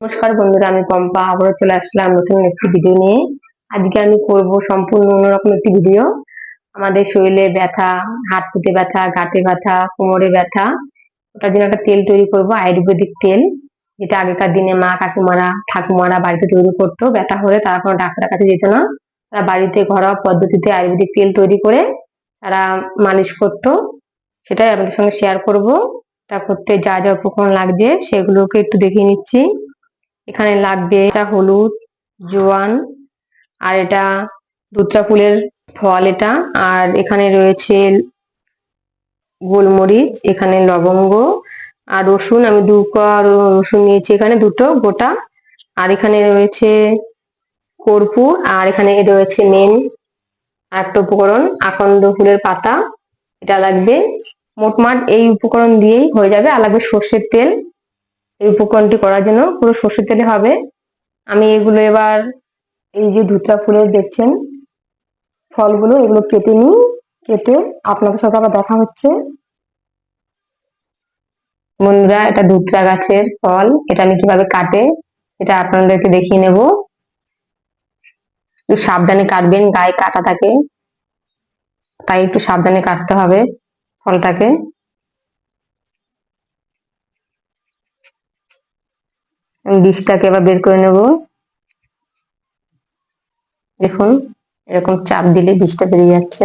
নমস্কার বন্ধুরা, আমি পম্পা। আবারও চলে আসলাম নতুন একটি ভিডিও নিয়ে। আজকে আমি করব সম্পূর্ণ অন্যরকম একটি ভিডিও আমাদের শরীরে ব্যথা, হাত পুঁতে ব্যথা গাঁটে ব্যথা, কোমরে ব্যথা, ওটার জন্য একটা তেল তৈরি করব, আয়ুর্বেদিক তেল। যেটা আগেকার দিনে মা কাকিমারা, ঠাকুমারা বাড়িতে তৈরি করতো। ব্যথা হলে তারা কোনো ডাক্তারের কাছে যেত না। তারা বাড়িতে ঘরোয়া পদ্ধতিতে আয়ুর্বেদিক তেল তৈরি করে তারা মালিশ করতো। সেটাই আপনাদের সঙ্গে শেয়ার করব। তা করতে যা যা উপকরণ লাগছে, সেগুলোকে একটু দেখিয়ে নিচ্ছি। এখানে লাগবে এটা হলুদ, জোয়ান, আর এটা দুত্রা ফুলের ফল এটা। আর এখানে রয়েছে গোলমরিচ, এখানে লবঙ্গ, আর রসুন, আমি দু রসুন নিয়েছি এখানে দুটো গোটা। আর এখানে রয়েছে কর্পূর, আর এখানে রয়েছে মেন একটা উপকরণ, আকন্দ ফুলের পাতা। এটা লাগবে। মোটমাট এই উপকরণ দিয়েই হয়ে যাবে। আর লাগবে সর্ষের তেল। এই উপকরণটি করার জন্য পুরো সর্ষের তেলে হবে। আমি এগুলো এবার এই যে ধুতরা ফুলের দেখছেন, ফলগুলো এগুলো কেটে নিই। কেটে আপনাদের সাথে আবার দেখা হচ্ছে। বন্ধুরা, এটা ধুতরা গাছের ফল। এটা আমি কীভাবে কাটে এটা আপনাদেরকে দেখিয়ে নেব। একটু সাবধানে কাটবেন, গায়ে কাটা থাকে, তাই একটু সাবধানে কাটতে হবে ফলটাকে। আমি বীজটাকে এবার বের করে নেব। দেখুন, এরকম চাপ দিলে বিষটা বেরিয়ে যাচ্ছে।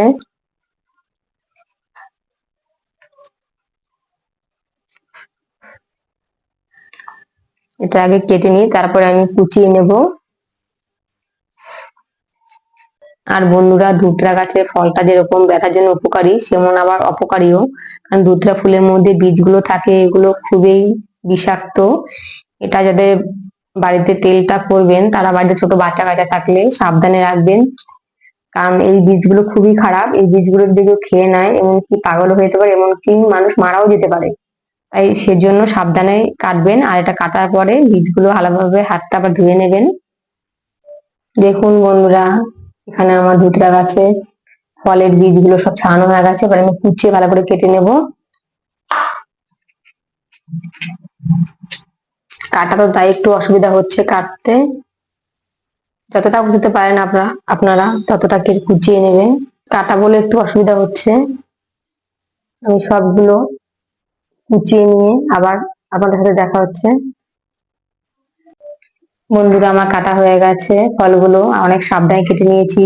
এটা আগে কেটে নিই তারপরে আমি কুচিয়ে নেব। আর বন্ধুরা, ধুতরা গাছের ফলটা যেরকম ব্যথার জন্য উপকারী, সেমন আবার অপকারীও। কারণ ধুতরা ফুলের মধ্যে বীজগুলো থাকে, এগুলো খুবই বিষাক্ত। এটা যাদের বাড়িতে তেলটা করবেন, তারা বাড়িতে ছোট বাচ্চা কাচ্চা থাকলে সাবধানে রাখবেন। কারণ এই বীজগুলো খুবই খারাপ, এই বীজগুলোর যদি কেউ খেয়ে নেয়, এমনকি পাগল হয়ে যেতে পারে, এমনকি মানুষ মারাও যেতে পারে। তাই সেজন্য সাবধানে কাটবেন, আর এটা কাটার পরে বীজগুলো ভালোভাবে হাতটা আবার ধুয়ে নেবেন। দেখুন বন্ধুরা, এখানে আমার ধুতরা গাছে ফলের বীজগুলো সব ছাড়ানো হয়ে গেছে, এবার আমি কুচিয়ে ভালো করে কেটে নেব। কাটা তো তাই একটু অসুবিধা হচ্ছে কাটতে। যতটা বুঝতে পারেন আপনারা আপনারা ততটা কুচিয়ে নেবেন। কাটা বলে একটু অসুবিধা হচ্ছে। আমি সবগুলো কুচিয়ে নিয়ে আবার আপনাদের সাথে দেখা হচ্ছে। বন্ধুরা, আমার কাটা হয়ে গেছে। ফলগুলো অনেক সাবধানে কেটে নিয়েছি।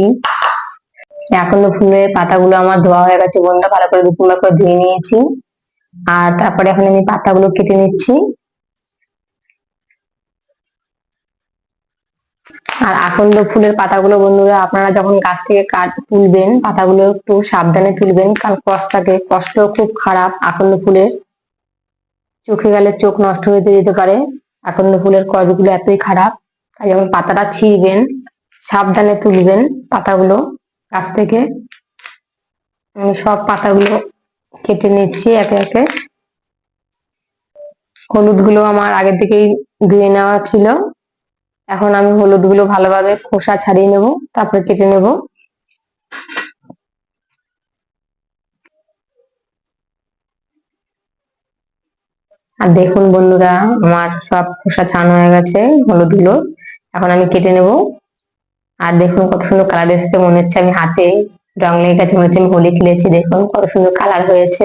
এখন ফুলের পাতাগুলো আমার ধোয়া হয়ে গেছে। বন্ধুরা ভালো করে দুপুর করে ধুয়ে নিয়েছি। আর তারপরে এখন আমি পাতাগুলো কেটে নিচ্ছি। আর আকন্দ ফুলের পাতাগুলো বন্ধুরা, আপনারা যখন গাছ থেকে কাট তুলবেন, পাতাগুলো একটু সাবধানে তুলবেন, কারণ কষ্টটাকে কষ্ট খুব খারাপ আকন্দ ফুলের। চোখে গেলে চোখ নষ্ট হয়ে যেতে পারে। আকন্দ ফুলের কষগুলো এতই খারাপ, তাই যখন পাতাটা ছিঁড়বেন, সাবধানে তুলবেন পাতাগুলো গাছ থেকে। আমি সব পাতাগুলো কেটে নিচ্ছি একে একে। হলুদগুলো আমার আগের থেকেই ধুয়ে নেওয়া ছিল। এখন আমি হলুদগুলো ভালোভাবে খোসা ছাড়িয়ে নেব, তারপরে কেটে নেব। আর দেখুন বন্ধুরা, আমার সব খোসা ছাড়ানো হয়ে গেছে হলুদগুলো এখন আমি কেটে নেব। আর দেখুন কত সুন্দর কালার এসেছে, মনে হচ্ছে আমি হাতে রং লেগে গেছে মনে হচ্ছে আমি হোলি খেলেছি, দেখুন কত সুন্দর কালার হয়েছে।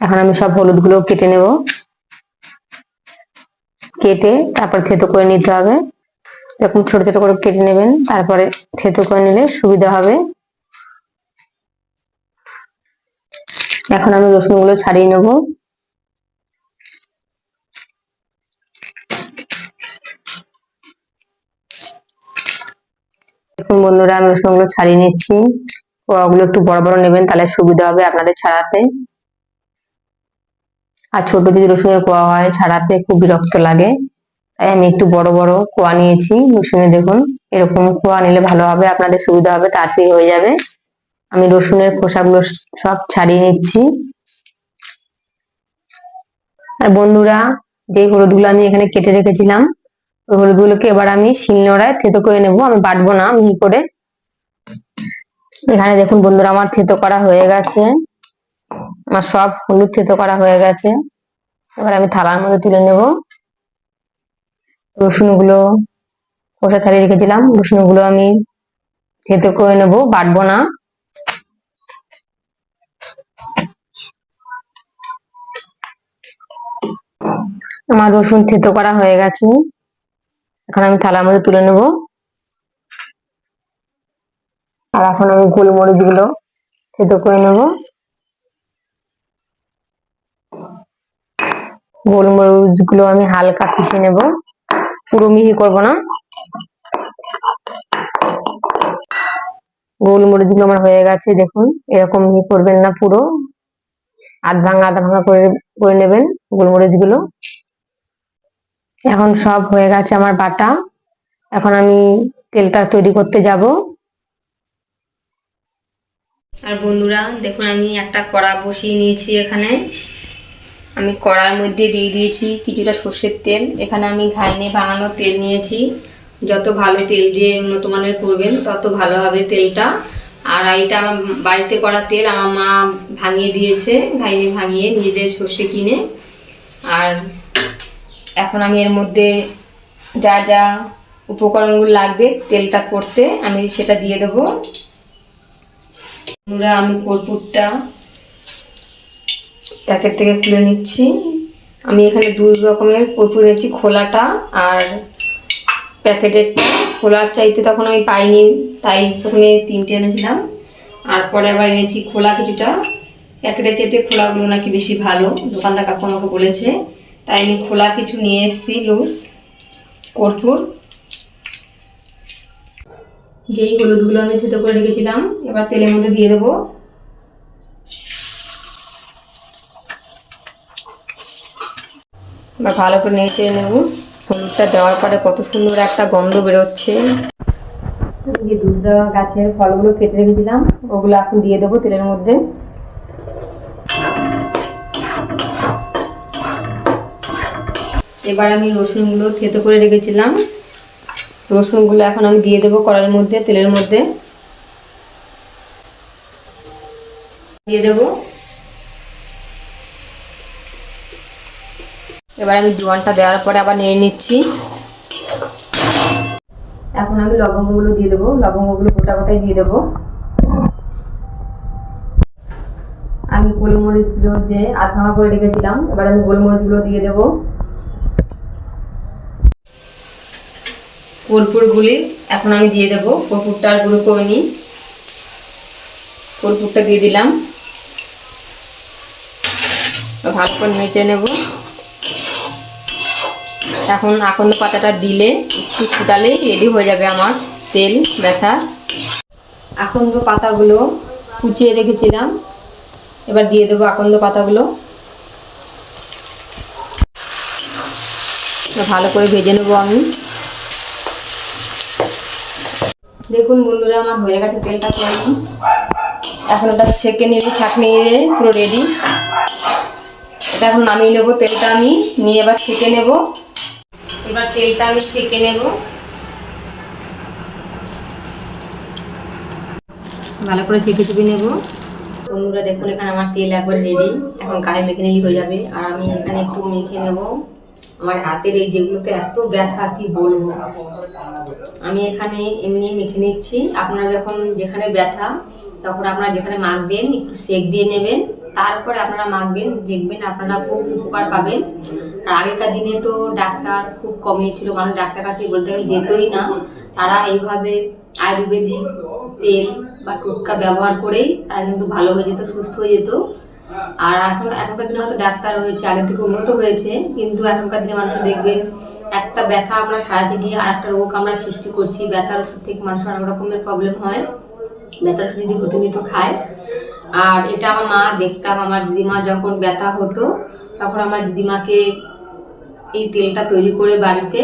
এখন আমি সব হলুদগুলো কেটে নেব। কেটে তারপর থেতো করে নিতে হবে। এরকম ছোট ছোট করে কেটে নেবেন, তারপরে থেতো করে নিলে সুবিধা হবে। এখন আমি রসুনগুলো ছাড়িয়ে নেব। দেখুন বন্ধুরা, আমি রসুনগুলো ছাড়িয়ে নিচ্ছি। ওগুলো একটু বড় বড় নেবেন, তাহলে সুবিধা হবে আপনাদের ছাড়াতে। আর ছোট যদি রসুনের কোয়া হয়, ছাড়াতে খুব বিরক্ত লাগে। তাই আমি একটু বড় বড় কোয়া নিয়েছি। রসুনে দেখুন, এরকম কোয়া নিলে ভালো হবে, আপনাদের সুবিধা হবে, তাড়াতাড়ি হয়ে যাবে। আমি রসুনের খোসাগুলো সব ছাড়িয়ে নিচ্ছি। আর বন্ধুরা, যে হলুদগুলো আমি এখানে কেটে রেখেছিলাম, ওই হলুদগুলোকে এবার আমি শিলনোড়ায় থেতো করে নেব। আমি বাটবো না, মিহি করে। এখানে দেখুন বন্ধুরা, আমার থেতো করা হয়ে গেছে। আমার সব হলুদ থেতো করা হয়ে গেছে। এবার আমি থালার মধ্যে তুলে নেব। রসুনগুলো খোসা ছাড়িয়ে রেখেছিলাম। রসুনগুলো আমি থেতো করে নেব, বাটবো না। আমার রসুন থেতো করা হয়ে গেছে। এখন আমি থালার মধ্যে তুলে নেব। আর এখন আমি গোলমরিচগুলো থেতো করে নেব। গোলমরিচগুলো আমি হালকা পিষে নেব। পুরো মিহি করব না। গোলমরিচগুলো আমার হয়ে গেছে, দেখুন। এরকম মিহি করবেন না পুরো। আধ ভাঙা আধ ভাঙা করে করে নেবেন গোলমরিচগুলো এখন সব হয়ে গেছে আমার বাটা। এখন আমি তেলটা তৈরি করতে যাব। আর বন্ধুরা, দেখুন আমি একটা কড়া বসিয়ে নিয়েছি এখানে। আমি কড়ার মধ্যে দিয়ে দিয়েছি কিছুটা সর্ষের তেল। এখানে আমি ঘাইনে ভাঙানো তেল নিয়েছি। যত ভালো তেল দিয়ে উন্নত মানের করবেন, তত ভালো হবে তেলটা। আর এটা আমার বাড়িতে করা তেল আমার মা ভাঙিয়ে দিয়েছে ঘাইনে ভাঙিয়ে নিজেদের সর্ষে কিনে। আর এখন আমি এর মধ্যে যা যা উপকরণগুলো লাগবে তেলটা করতে আমি সেটা দিয়ে দেবো। আমি কর্পূরটা প্যাকেট থেকে খুলে নিচ্ছি। আমি এখানে দুই রকমের কর্পূর নিচ্ছি খোলাটা আর প্যাকেটেরটা খোলার চাইতে তখন আমি পাইনি, তাই প্রথমে তিনটে এনেছিলাম। আর পরে আবার এনেছি খোলা কিছুটা। প্যাকেটের চাইতে খোলাগুলো নাকি বেশি ভালো, দোকানদার কাকু আমাকে বলেছে। তাই আমি খোলা কিছু নিয়ে এসেছি, লুজ, কর্পূর। যেই হলুদগুলো আমি থেতো করে রেখেছিলাম, এবার তেলের মধ্যে দিয়ে দেবো। এবার ভালো করে নেড়ে চেড়ে নেব। হলুদটা দেওয়ার পরে কত সুন্দর একটা গন্ধ বেরোচ্ছে। যে দুধটা গাছের ফলগুলো কেটে রেখেছিলাম, ওগুলো এখন দিয়ে দেবো তেলের মধ্যে। এবার আমি রসুনগুলো থেতো করে রেখেছিলাম। রসুনগুলো এখন আমি দিয়ে দেবো কড়ার মধ্যে, তেলের মধ্যে। দিয়ে দেবো। এবার আমি জোয়ানটা দেওয়ার পরে আবার নিয়ে নিচ্ছি। এখন আমি লবঙ্গগুলো দিয়ে দেবো। লবঙ্গগুলো গোটা গোটাই দিয়ে দেবো। আমি গোলমরিচগুলো যে আধ ভাঙা করে রেখেছিলাম, এবার আমি গোলমরিচগুলো দিয়ে দেবো। কর্পূরগুলি এখন আমি দিয়ে দেবো। কর্পূরটা আর গুঁড়ো করে নিই কর্পূরটা দিয়ে দিলাম। ভালো করে নেচে নেব। এখন আকন্দ পাতাটা দিলে, একটু ফুটালেই রেডি হয়ে যাবে আমার তেল, ব্যথা। আকন্দ পাতাগুলো কুচিয়ে রেখেছিলাম। এবার দিয়ে দেবো আকন্দ পাতাগুলো। ভালো করে ভেজে নেব আমি। দেখুন বন্ধুরা, আমার হয়ে গেছে তেলটা তৈরি। এখন ওটা ছেঁকে নিয়ে ছাঁকনি নিয়ে পুরো রেডি এটা এখন নামিয়ে নেব তেলটা আমি। নিয়ে এবার ছেঁকে নেব। এবার তেলটা আমি ছেঁকে নেব। ভালো করে চেপে চেপে নেব। বন্ধুরা, দেখুন, এখানে আমার তেল একবার রেডি এখন গায়ে মেখে নিলেই হয়ে যাবে। আর আমি এখানে একটু মেখে নেব। আমার হাতের এই যেগুলোতে এত ব্যথা, কি বলব? আমি এখানে এমনি মেখে নিচ্ছি। আপনারা যখন যেখানে ব্যথা, তখন আপনারা যেখানে মাখবেন, একটু সেক দিয়ে নেবেন। তারপরে আপনারা মাখবেন দেখবেন আপনারা খুব উপকার পাবেন। আর আগেকার দিনে তো ডাক্তার খুব কমই ছিল, মানুষ ডাক্তার কাছে বলতে গেলে যেতই না। তারা এইভাবে আয়ুর্বেদিক তেল বা টোটকা ব্যবহার করেই তারা কিন্তু ভালো হয়ে যেত, সুস্থ হয়ে যেত। আর এখন, এখনকার দিনে হয়তো ডাক্তার হয়েছে, আগের থেকে উন্নত হয়েছে। কিন্তু এখনকার দিনে মানুষ দেখবেন, একটা ব্যথা আমরা সারাতে গিয়ে আর একটা রোগ আমরা সৃষ্টি করছি। ব্যথার ওষুধ থেকে মানুষের অনেক রকমের প্রবলেম হয়। ব্যথার ওষুধ যদি প্রতিনিয়ত খায় আর এটা আমার মা দেখতাম, আমার দিদিমা যখন ব্যথা হতো, তখন আমার দিদিমাকে এই তেলটা তৈরি করে বাড়িতে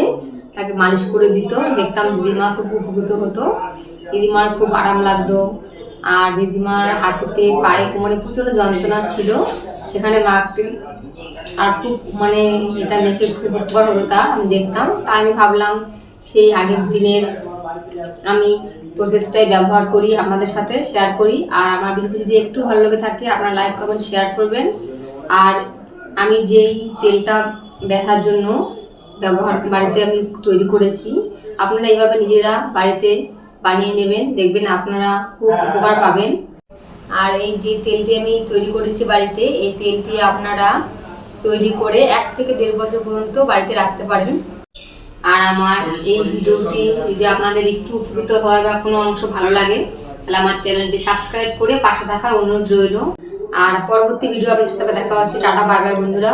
তাকে মালিশ করে দিত। দেখতাম দিদিমা খুব উপকৃত হতো। দিদিমার খুব আরাম লাগতো। আর দিদিমার হাঁটুতে পায়ে কোমরে প্রচণ্ড যন্ত্রণা ছিল। সেখানে মাখতেন আর খুব মানে এটা মেখে খুব উপকার হতো তা আমি দেখতাম। তাই আমি ভাবলাম সেই আগের দিনের আমি প্রসেসটাই ব্যবহার করি আপনাদের সাথে শেয়ার করি। আর আমার ভিডিও যদি একটু ভালো লেগে থাকে, আপনারা লাইক কমেন্ট শেয়ার করবেন। আর আমি যেই তেলটা ব্যথার জন্য ব্যবহার, বাড়িতে আমি তৈরি করেছি, আপনারা এইভাবে নিজেরা বাড়িতে বানিয়ে নেবেন, দেখবেন আপনারা খুব উপকার পাবেন। আর এই যে তেলটি আমি তৈরি করেছি বাড়িতে, এই তেলটি আপনারা তৈরি করে এক থেকে দেড় বছর পর্যন্ত বাড়িতে রাখতে পারেন। আর আমার এই ভিডিওটি যদি আপনাদের একটু উপকৃত হয় বা কোনো অংশ ভালো লাগে, তাহলে আমার চ্যানেলটি সাবস্ক্রাইব করে পাশে থাকার অনুরোধ রইল। আর পরবর্তী ভিডিও আপনাদের সাথে দেখা হচ্ছে। টাটা, বাই বাই বন্ধুরা।